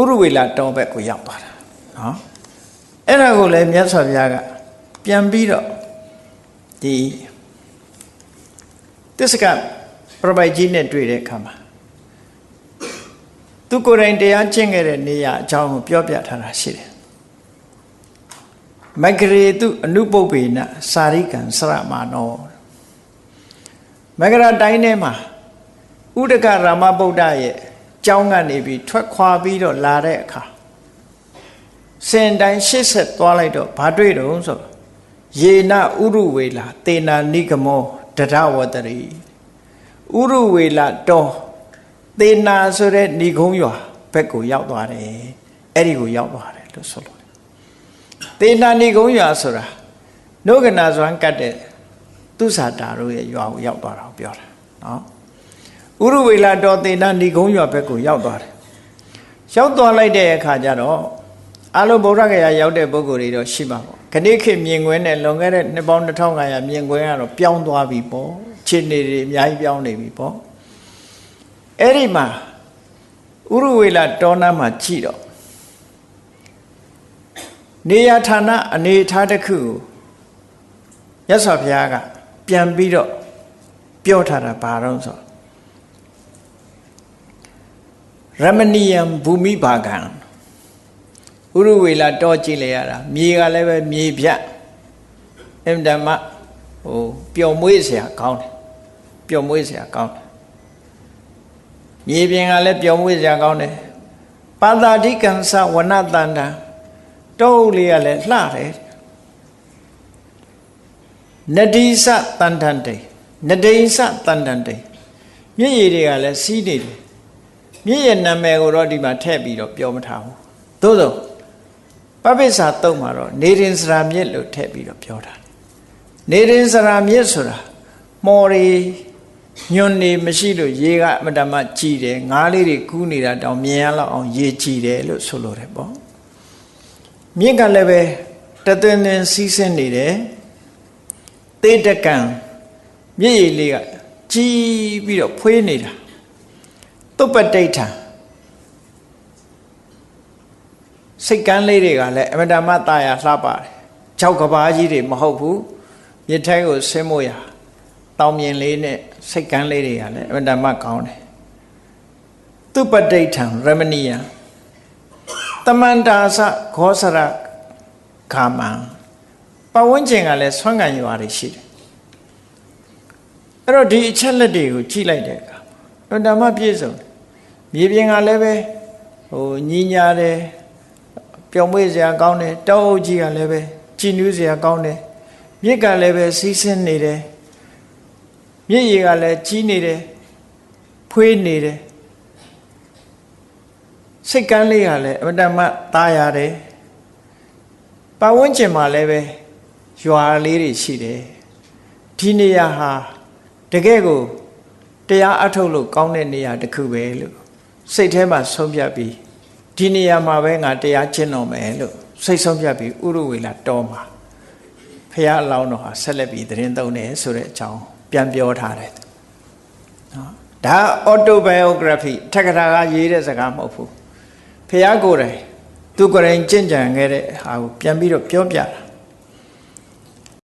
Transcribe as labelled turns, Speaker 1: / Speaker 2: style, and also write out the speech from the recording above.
Speaker 1: ဥရဝေလာတောဘက်ကိုရောက်သွားတာနော်အဲ့ဒါကိုလည်းမြတ်စွာဘုရားကပြန်ပြီးတော့ဒီတစ္ဆကပြပိုက်ကြီးနဲ့တွေ့တဲ့အခါမှာသူကိုယ်တိုင်တရားကျင့်ခဲ့တဲ့နေရာအကြောင်းကိုပြောပြထားတာရှိတယ်မဂရေတုအနုပုပ္ပေနစာရိကံစရမာနောမဂရတိုင်းထဲမှာဥဒကရာမဗုဒ္ဓရဲ့ ကျောင်းကနေပြီးထွက်ခွာပြီးတော့လာတဲ့အခါစင်တိုင်းရှစ်ဆက်သွားလိုက်တော့ဘာတွေ့တော့ဆိုယေနဥရုဝေလာတေနာနိဂမောတရဝတရီဥရုဝေလာတောသေနာဆိုတဲ့ဏိကုံးရွာဘက်ကိုရောက်သွားတယ်အဲ့ဒီကိုရောက်သွားတယ်လို့ဆိုလို့သေနာဏိကုံးရွာဆိုတာနှုတ်ကနာဇွမ်းကတ်တဲ့သူစာတာတို့ရဲ့ရွာကိုရောက်သွားတာကိုပြောတာနော် ဥရဝေလာတော်သေနာဏိကုံးရွာဘက်ကိုရောက်သွားတယ်ရောက်သွားလိုက်တဲ့အခါကျတော့အလုံးဗုဒ္ဓဂယာရောက်တဲ့ပုဂ္ဂိုလ်တွေတော့ရှိပါပေါ့ခဏိခေမြင်ကွင်းနဲ့လွန်ခဲ့တဲ့နှစ်ပေါင်း2500မြင်ကွင်းကတော့ပြောင်းသွားပြီပေါ့ခြေနေတွေအများကြီးပြောင်းနေပြီပေါ့အဲ့ဒီမှာဥရဝေလာတောနာမှာကြည့်တော့နေရဌာနအနေထားတစ်ခုကိုရသော်ဘုရားက ပြန်ပြီးတော့ပြောထားတာဘာတော့ဆို ရမဏီယံဘူမိဘာကံဥရဝေလာတောကြည့်လိုက်ရတာမြေကလည်းပဲမြေဖြတ်အင်တမဟိုပျော်မွေးเสียကောင်းတယ်ပျော်မွေးเสียကောင်းတယ်မြေပြင်ကလည်းပျော်မွေးเสียကောင်းတယ်ပါတာဓိကံသဝနတန္တံတောအုပ်လေးကလည်းလှတယ်နတိစတန်တန်တေနတိစတန်တန်တေမြည့်ရည်တွေကလည်းစီးနေတယ် မြည့်ရဲ့နာမည်ကိုတော့ဒီမှာထည့်ပြီးတော့ပြောမထားဘူးသို့သောပပိစ္ဆာတုံးမှာတော့နေရင်စရာမြစ်လို့ထည့်ပြီးတော့ပြောတာနေရင်စရာမြစ်ဆိုတာမော်ရီညွန်နေမရှိလို့ရေကအမတမကြည်တယ်ငါးလေးတွေကူးနေတာတောင်မြင်ရလောက်အောင်ရေကြည်တယ်လို့ဆိုလိုတယ်ပေါ့မြင့်ကလည်းပဲတသွင်းသွင်းစီးဆင်းနေတယ်တေတကံမြင့်ရည်လေးကကြီးပြီးတော့ဖွေးနေတာ တုပ္ပတိဋ္ဌံစိတ်ကန်းလေးတွေကလည်းအမတမတာယာလှပါတယ်၆ကဘာကြီးတွေမဟုတ်ဘူးမြစ်ထဲကိုဆင်းမို့ရတောင်မြင်လေးနဲ့စိတ်ကန်းလေးတွေကလည်းအမတမကောင်းတယ်တုပ္ပတိဋ္ဌံရမဏီယံတမန္တာသခောစရခာမံပဝန်းကျင်ကလည်းဆွမ်းကန်ရွာတွေရှိတယ်အဲ့တော့ဒီအချက်လက်တွေကိုကြည့်လိုက်တဲ့အခါ တော့ဓမ္မပြည့်စုံမြေပြင်ကလည်းပဲဟိုညီညာတယ်ပျော်မွေ့စရာကောင်းတယ်တောအုပ်ကြီးကလည်းပဲကြည်နူးစရာကောင်းတယ်မြစ်ကလည်းပဲစီးဆင်းနေတယ်မြစ်ရည်ကလည်းကြီးနေတယ်ဖွေးနေတယ်စိတ်ကန်းလေးကလည်းအမတမသားရတယ်ပတ်ဝန်းကျင်မှာလည်းပဲရွာလေးတွေရှိတယ်ဒီနေရာဟာတကယ်ကို တရားအထုတ်လို့ကောင်းတဲ့နေရာတစ်ခုပဲလို့စိတ်ထဲမှာဆုံးဖြတ်ပြီးဒီနေရာမှာပဲငါတရားကျင့်တော်မယ်လို့စိတ်ဆုံးဖြတ်ပြီးဥရဝေလာတော်မှာဖះအလောင်းတော်ဟာဆက်လက်ပြီးသတင်းသုံးတယ်ဆိုတဲ့အကြောင်းပြန်ပြောထားတယ်နော်ဒါ autobiography ထက်ကထာကရေးတဲ့စကားမဟုတ်ဘူးဖះကိုယ်တိုင်သူကိုယ်တိုင်ကြင့်ကြံခဲ့တဲ့ဟာကိုပြန်ပြီးတော့ပြောပြတာ